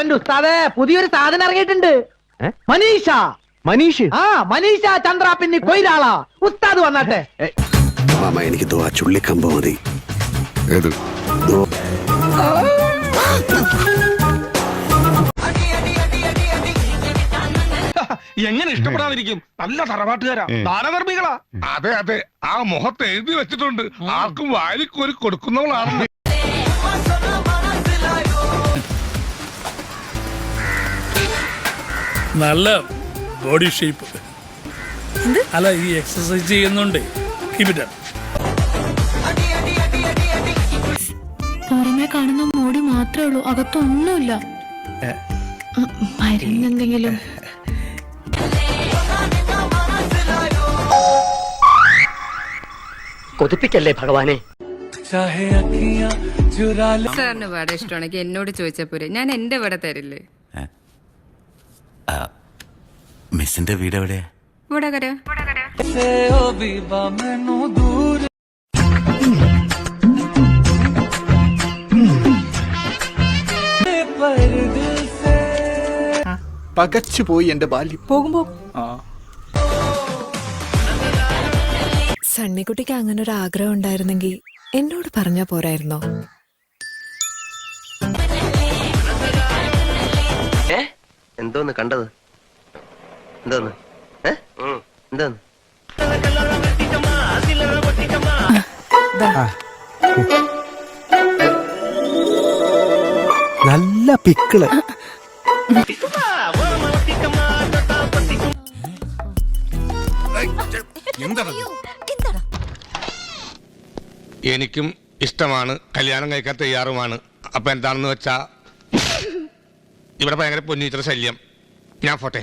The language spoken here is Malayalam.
എന്റെ ഉസ്താദെ പുതിയൊരു സാധനം ഇറങ്ങിയിട്ടുണ്ട്. ഏ? മനീഷ. മനീഷ്? ആ മനീഷ ചന്ദ്ര പിന്നെ കൊയിലാളാ. ഉസ്താദ് വന്നാട്ടെ. മാമ എനിക്ക് ദോ ആ ചുള്ളിക്കമ്പ് മതി. ഏത്? എങ്ങനെ ഇഷ്ടപ്പെടാതിരിക്കും? നല്ല തറവാട്ടുകാരാ ദാനധർമ്മികളാ. അതെ അതെ. ആ മുഖത്ത് എഴുതി വെച്ചിട്ടുണ്ട്. ആർക്കും വാരിക്കോരി കൊടുക്കുന്നവളാണ് നല്ല ബോഡി ഷേപ്പ് അല്ല ഈ എക്സസൈസ് ചെയ്യുന്നുണ്ട്. കീപിറ്റ് പുറമെ കാണുന്ന മോടി മാത്രമേ ഉള്ളൂ. അകത്തൊന്നുമില്ല. മരുന്നെന്തെങ്കിലും. കൊതിപ്പിക്കല്ലേ ഭഗവാനെ? സാറിന് വേറെ ഇഷ്ടമാണെങ്കിൽ എന്നോട് ചോദിച്ചാൽ പോരെ. ഞാൻ എന്റെ വട തരില്ലേ? മിസ്സിന്റെ വീട് എവിടെയാ? വടകര. പകച്ചുപോയി എന്റെ ബാല്യം. പോകുമ്പോ? സണ്ണിക്കുട്ടിക്ക് അങ്ങനെ ഒരു ആഗ്രഹം ഉണ്ടായിരുന്നെങ്കിൽ എന്നോട് പറഞ്ഞാ പോരായിരുന്നോ? എന്തോന്ന് കണ്ടത്? എന്തോന്ന് എന്തോന്ന് നല്ല പിക്കിൾ. എനിക്കും ഇഷ്ടമാണ്. കല്യാണം കഴിക്കാൻ തയ്യാറുമാണ്. അപ്പൊ എന്താണെന്ന് വെച്ചാ ഇവിടെ ഭയങ്കര പൊന്നീറ്റർ ശല്യം. ഞാൻ പോട്ടെ.